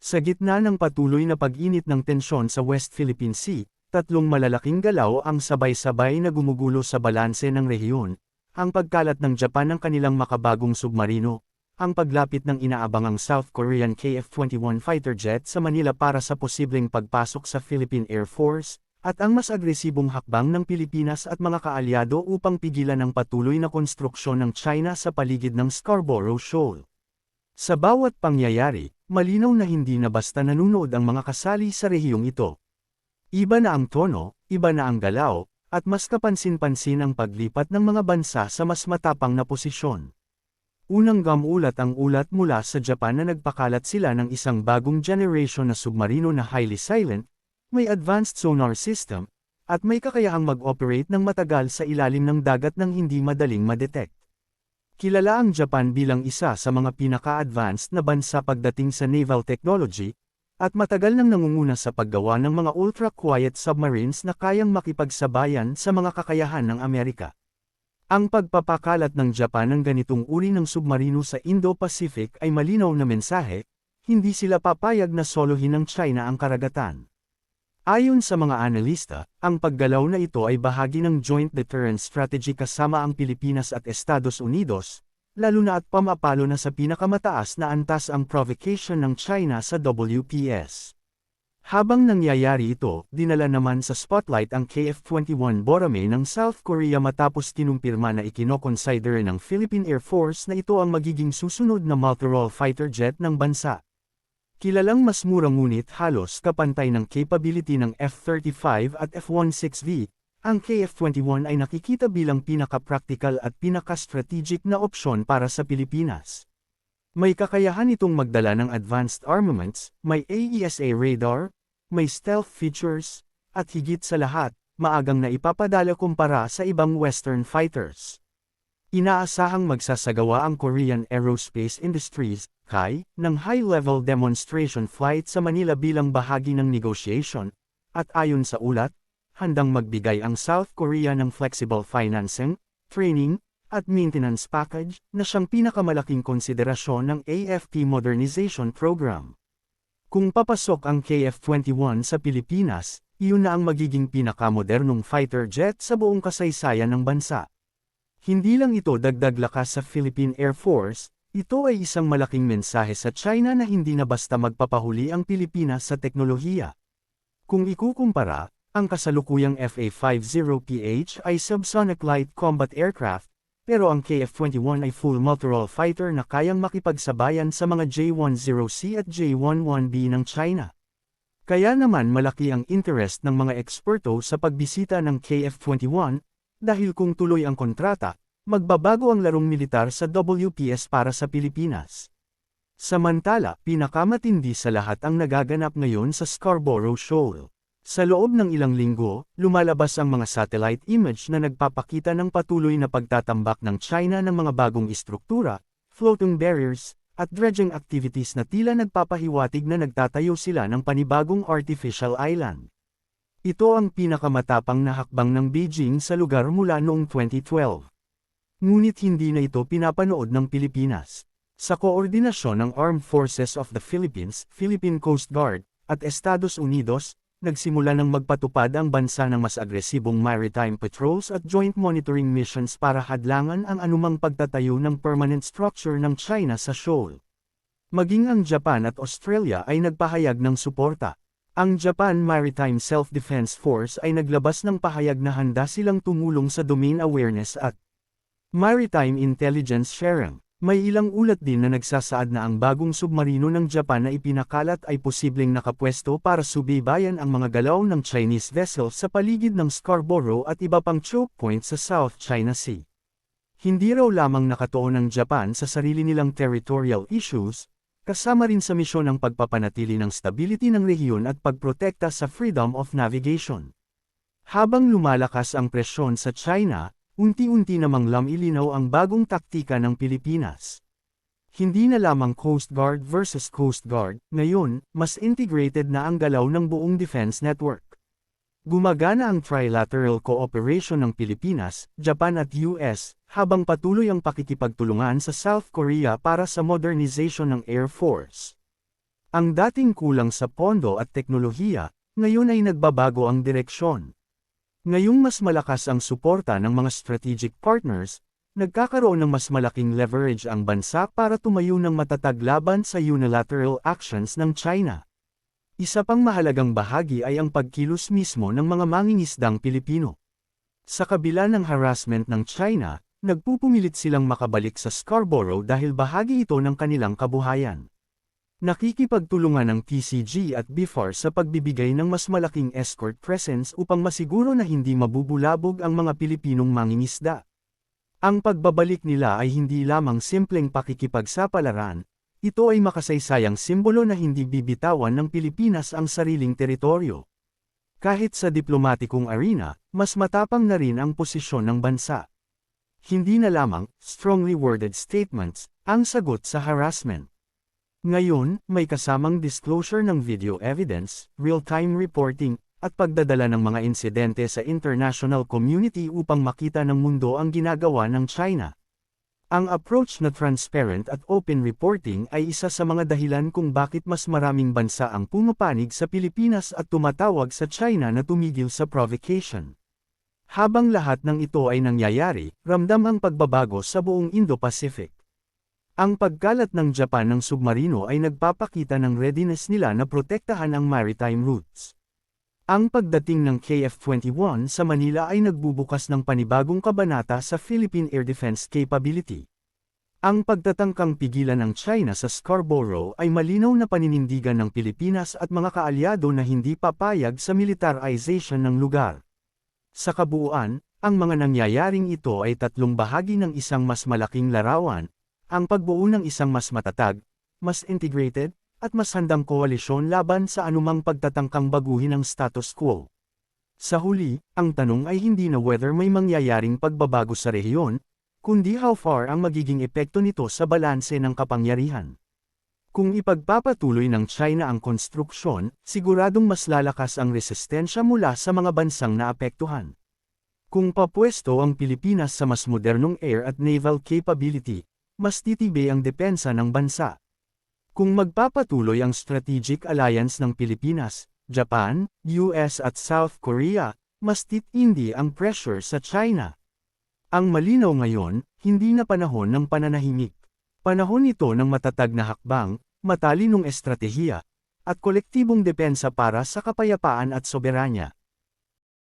Sa gitna ng patuloy na pag-init ng tensyon sa West Philippine Sea, tatlong malalaking galaw ang sabay-sabay na gumugulo sa balanse ng rehiyon, ang pagkalat ng Japan ng kanilang makabagong submarino, ang paglapit ng inaabangang South Korean KF-21 fighter jet sa Manila para sa posibleng pagpasok sa Philippine Air Force, at ang mas agresibong hakbang ng Pilipinas at mga kaalyado upang pigilan ang patuloy na konstruksyon ng China sa paligid ng Scarborough Shoal. Sa bawat pangyayari, malinaw na hindi na basta nanunood ang mga kasali sa rehiyong ito. Iba na ang tono, iba na ang galaw, at mas kapansin-pansin ang paglipat ng mga bansa sa mas matapang na posisyon. Unang gamulat ang ulat mula sa Japan na nagpakalat sila ng isang bagong generation na submarino na highly silent, may advanced sonar system, at may kakayahang mag-operate ng matagal sa ilalim ng dagat ng hindi madaling madetect. Kilala ang Japan bilang isa sa mga pinaka-advanced na bansa pagdating sa naval technology, at matagal nang nangunguna sa paggawa ng mga ultra-quiet submarines na kayang makipagsabayan sa mga kakayahan ng Amerika. Ang pagpapakalat ng Japan ng ganitong uri ng submarino sa Indo-Pacific ay malinaw na mensahe, hindi sila papayag na solohin ng China ang karagatan. Ayon sa mga analista, ang paggalaw na ito ay bahagi ng joint deterrence strategy kasama ang Pilipinas at Estados Unidos, lalo na at pamapalo na sa pinakamataas na antas ang provocation ng China sa WPS. Habang nangyayari ito, dinala naman sa spotlight ang KF-21 Borame ng South Korea matapos kinumpirma na ikinoconsider ng Philippine Air Force na ito ang magiging susunod na multirole fighter jet ng bansa. Kilalang mas mura ngunit halos kapantay ng capability ng F-35 at F-16V, ang KF-21 ay nakikita bilang pinaka-practical at pinaka-strategic na opsyon para sa Pilipinas. May kakayahan itong magdala ng advanced armaments, may AESA radar, may stealth features, at higit sa lahat, maagang na ipapadala kumpara sa ibang Western fighters. Inaasahang magsasagawa ang Korean Aerospace Industries, KAI, ng high-level demonstration flight sa Manila bilang bahagi ng negotiation, at ayon sa ulat, handang magbigay ang South Korea ng flexible financing, training, at maintenance package na siyang pinakamalaking konsiderasyon ng AFP Modernization Program. Kung papasok ang KF-21 sa Pilipinas, iyon na ang magiging pinakamodernong fighter jet sa buong kasaysayan ng bansa. Hindi lang ito dagdag lakas sa Philippine Air Force, ito ay isang malaking mensahe sa China na hindi na basta magpapahuli ang Pilipinas sa teknolohiya. Kung ikukumpara, ang kasalukuyang FA-50PH ay subsonic light combat aircraft, pero ang KF-21 ay full multirole fighter na kayang makipagsabayan sa mga J-10C at J-11B ng China. Kaya naman malaki ang interest ng mga eksperto sa pagbisita ng KF-21, dahil kung tuloy ang kontrata, magbabago ang larong militar sa WPS para sa Pilipinas. Samantala, pinakamatindi sa lahat ang nagaganap ngayon sa Scarborough Shoal. Sa loob ng ilang linggo, lumalabas ang mga satellite image na nagpapakita ng patuloy na pagtatambak ng China ng mga bagong istruktura, floating barriers, at dredging activities na tila nagpapahiwatig na nagtatayo sila ng panibagong artificial island. Ito ang pinakamatapang na hakbang ng Beijing sa lugar mula noong 2012. Ngunit hindi na ito pinapanood ng Pilipinas. Sa koordinasyon ng Armed Forces of the Philippines, Philippine Coast Guard, at Estados Unidos, nagsimula ng magpatupad ang bansa ng mas agresibong maritime patrols at joint monitoring missions para hadlangan ang anumang pagtatayo ng permanent structure ng China sa shoal. Maging ang Japan at Australia ay nagpahayag ng suporta. Ang Japan Maritime Self-Defense Force ay naglabas ng pahayag na handa silang tumulong sa domain awareness at maritime intelligence sharing. May ilang ulat din na nagsasaad na ang bagong submarino ng Japan na ipinakalat ay posibleng nakapwesto para subaybayan ang mga galaw ng Chinese vessel sa paligid ng Scarborough at iba pang choke points sa South China Sea. Hindi raw lamang nakatuon ng Japan sa sarili nilang territorial issues, Kasama rin sa misyon ang pagpapanatili ng stability ng rehiyon at pagprotekta sa freedom of navigation. Habang lumalakas ang presyon sa China, unti-unti namang lamilinaw ang bagong taktika ng Pilipinas. Hindi na lamang Coast Guard versus Coast Guard, ngayon, mas integrated na ang galaw ng buong defense network. Gumagana ang trilateral cooperation ng Pilipinas, Japan at US, habang patuloy ang pakikipagtulungan sa South Korea para sa modernization ng Air Force. Ang dating kulang sa pondo at teknolohiya, ngayon ay nagbabago ang direksyon. Ngayong mas malakas ang suporta ng mga strategic partners, nagkakaroon ng mas malaking leverage ang bansa para tumayo ng matatag laban sa unilateral actions ng China. Isa pang mahalagang bahagi ay ang pagkilos mismo ng mga mangingisdang Pilipino. Sa kabila ng harassment ng China, nagpupumilit silang makabalik sa Scarborough dahil bahagi ito ng kanilang kabuhayan. Nakikipagtulungan ng TCG at BIFAR sa pagbibigay ng mas malaking escort presence upang masiguro na hindi mabubulabog ang mga Pilipinong mangingisda. Ang pagbabalik nila ay hindi lamang simpleng pakikipagsapalaran, ito ay makasaysayang simbolo na hindi bibitawan ng Pilipinas ang sariling teritoryo. Kahit sa diplomatikong arena, mas matapang na rin ang posisyon ng bansa. Hindi na lamang, strongly worded statements, ang sagot sa harassment. Ngayon, may kasamang disclosure ng video evidence, real-time reporting, at pagdadala ng mga insidente sa international community upang makita ng mundo ang ginagawa ng China. Ang approach na transparent at open reporting ay isa sa mga dahilan kung bakit mas maraming bansa ang pumapanig sa Pilipinas at tumatawag sa China na tumigil sa provocation. Habang lahat ng ito ay nangyayari, ramdam ang pagbabago sa buong Indo-Pacific. Ang pagkalat ng Japan ng submarino ay nagpapakita ng readiness nila na protektahan ang maritime routes. Ang pagdating ng KF-21 sa Manila ay nagbubukas ng panibagong kabanata sa Philippine Air Defense Capability. Ang pagtatangkang pigilan ng China sa Scarborough ay malinaw na paninindigan ng Pilipinas at mga kaalyado na hindi papayag sa militarization ng lugar. Sa kabuuan, ang mga nangyayaring ito ay tatlong bahagi ng isang mas malaking larawan, ang pagbuo ng isang mas matatag, mas integrated, at mas handang koalisyon laban sa anumang pagtatangkang baguhin ang status quo. Sa huli, ang tanong ay hindi na whether may mangyayaring pagbabago sa rehiyon, kundi how far ang magiging epekto nito sa balanse ng kapangyarihan. Kung ipagpapatuloy ng China ang konstruksyon, siguradong mas lalakas ang resistensya mula sa mga bansang naapektuhan. Kung papwesto ang Pilipinas sa mas modernong air at naval capability, mas titibay ang depensa ng bansa. Kung magpapatuloy ang strategic alliance ng Pilipinas, Japan, US at South Korea, mas titindi ang pressure sa China. Ang malinaw ngayon, hindi na panahon ng pananahimik. Panahon ito ng matatag na hakbang, matalinong estratehiya, at kolektibong depensa para sa kapayapaan at soberanya.